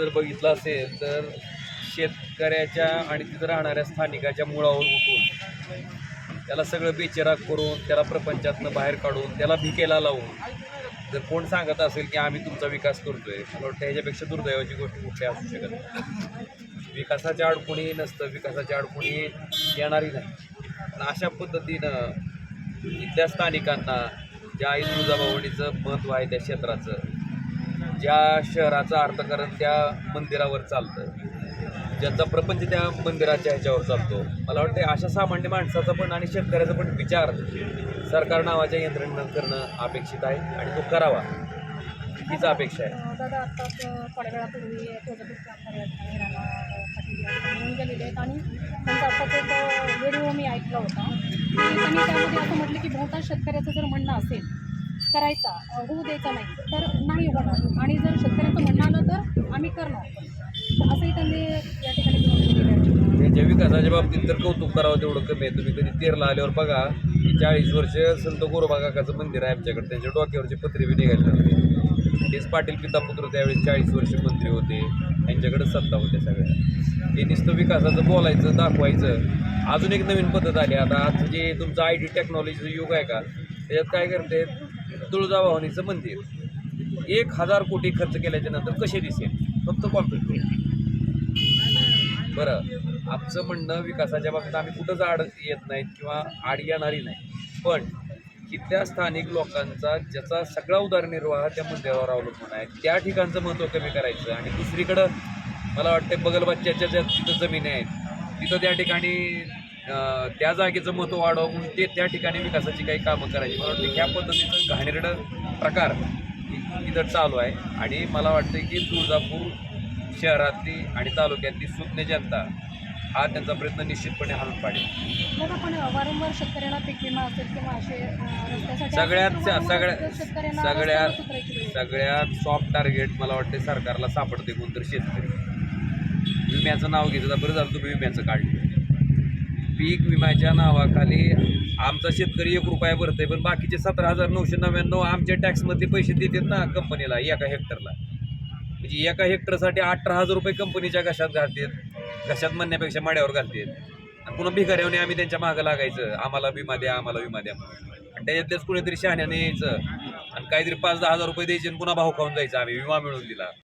जर बघितलं असेल तर शेतकऱ्याच्या आणि तिथं राहणाऱ्या स्थानिकाच्या मुळावर उठून त्याला सगळं बेचेराग करून त्याला प्रपंचातनं बाहेर काढून त्याला भिकेला लावून जर कोण सांगत असेल की आम्ही तुमचा विकास करतोय मला वाटतं ह्याच्यापेक्षा दुर्दैवाची गोष्ट कुठली असू शकत नाही. विकासाच्या अडकोणी नसतं विकासाच्या अडचणी येणारी नाही पण अशा पद्धतीनं इथल्या स्थानिकांना ज्या आई तुळजाभवानीचं महत्त्व आहे त्या क्षेत्राचं ज्या शहराचं अर्थकारण त्या मंदिरावर चालतं. ज्यांचा प्रपंच त्या मंदिराच्या ह्याच्यावर चालतो. मला वाटतं अशा सामान्य माणसाचा पण आणि शेतकऱ्याचा पण विचार सरकार नावाच्या यंत्रणेनं करणं अपेक्षित आहे आणि तो करावा. हीच अपेक्षा आहे. दादा आत्ताच थोड्या वेळापूर्वी गेलेले आहेत आणि त्यांचा आत्ताच एक व्हिडिओ मी ऐकला होता. त्यांनी त्यामध्ये असं म्हटलं की बहुतांश शेतकऱ्याचं जर म्हणणं असेल करायचा होऊ द्यायचा नाही तर नाही होणार. आणि जर शेतकऱ्यांचं म्हणणं आलं तर आम्ही करणार. असंही त्यांनी या ठिकाणी बोलून विकासाच्या बाबतीत तर कौतुक करावं तेवढं कमी आहे. तुम्ही कधी तेरला आल्यावर बघा की चाळीस वर्ष संत गोरोबा काकाचं मंदिर आहे आमच्याकडे. त्यांच्या डोक्यावरचे पत्रे बी निघायला नव्हते तेच पाटील पितापुत्र त्यावेळेस चाळीस वर्ष मंत्री होते. त्यांच्याकडे सत्ता होत्या सगळ्या. हे नुसतं विकासाचं बोलायचं दाखवायचं. अजून एक नवीन पद्धत आली. आता आज जे तुमचं आय टी टेक्नॉलॉजीचं युग आहे का? त्याच्यात काय करते तुळजाभवानीचं मंदिर. एक हजार कोटी खर्च केल्याच्यानंतर कसे दिसेल? फक्त कॉम्प्युटर बरं आमचं म्हणणं विकासाच्या बाबतीत आम्ही कुठंच आड येत नाहीत किंवा आड येणारी नाही. पण तिथल्या स्थानिक लोकांचा ज्याचा सगळा उदरनिर्वाह त्या मंदिरावर अवलंबून आहे त्या ठिकाणचं महत्त्व कमी करायचं आणि दुसरीकडं मला वाटतं बगलबच्च्याच्या ज्या तिथं जमिनी आहेत तिथं त्या ठिकाणी त्या जागेचं महत्त्व वाढवून म्हणून ते त्या ठिकाणी विकासाची काही कामं करायची. मला वाटतं ह्या पद्धतीचं घाणेरडं प्रकार इथं चालू आहे. आणि मला वाटतं की तुळजापूर शहरातली आणि तालुक्यातली सुज्ञ जनता हा त्यांचा प्रयत्न निश्चितपणे हाणून पाडेल. सगळ्यात सगळ्या सगळ्यात. सगळ्यात सॉफ्ट टार्गेट मला वाटते सरकारला सापडते कोणतरी शेतकरी. विम्याचं नाव घेतलं तर बरं झालं तुम्ही विम्याचं काढलं. पीक विम्याच्या नावाखाली आमचा शेतकरी एक रुपया भरतोय पण बाकीचे सतरा हजार नऊशे नव्याण्णव आमच्या टॅक्समध्ये पैसे देतात ना कंपनीला एका हेक्टरला. म्हणजे एका हेक्टरसाठी अठरा हजार रुपये कंपनीच्या घशात घालतात घशात म्हणण्यापेक्षा माड्यावर घालतात. आणि पुन्हा भिकाऱ्याने आम्ही त्यांच्या मागं लागायचं आम्हाला विमा द्या आम्हाला विमा द्या. आणि त्याच्यातल्याच कुणीतरी शहाण्याने यायचं. आणि काहीतरी पाच दहा हजार रुपये द्यायचे आणि पुन्हा भाव खाऊन जायचं आम्ही विमा मिळून दिला.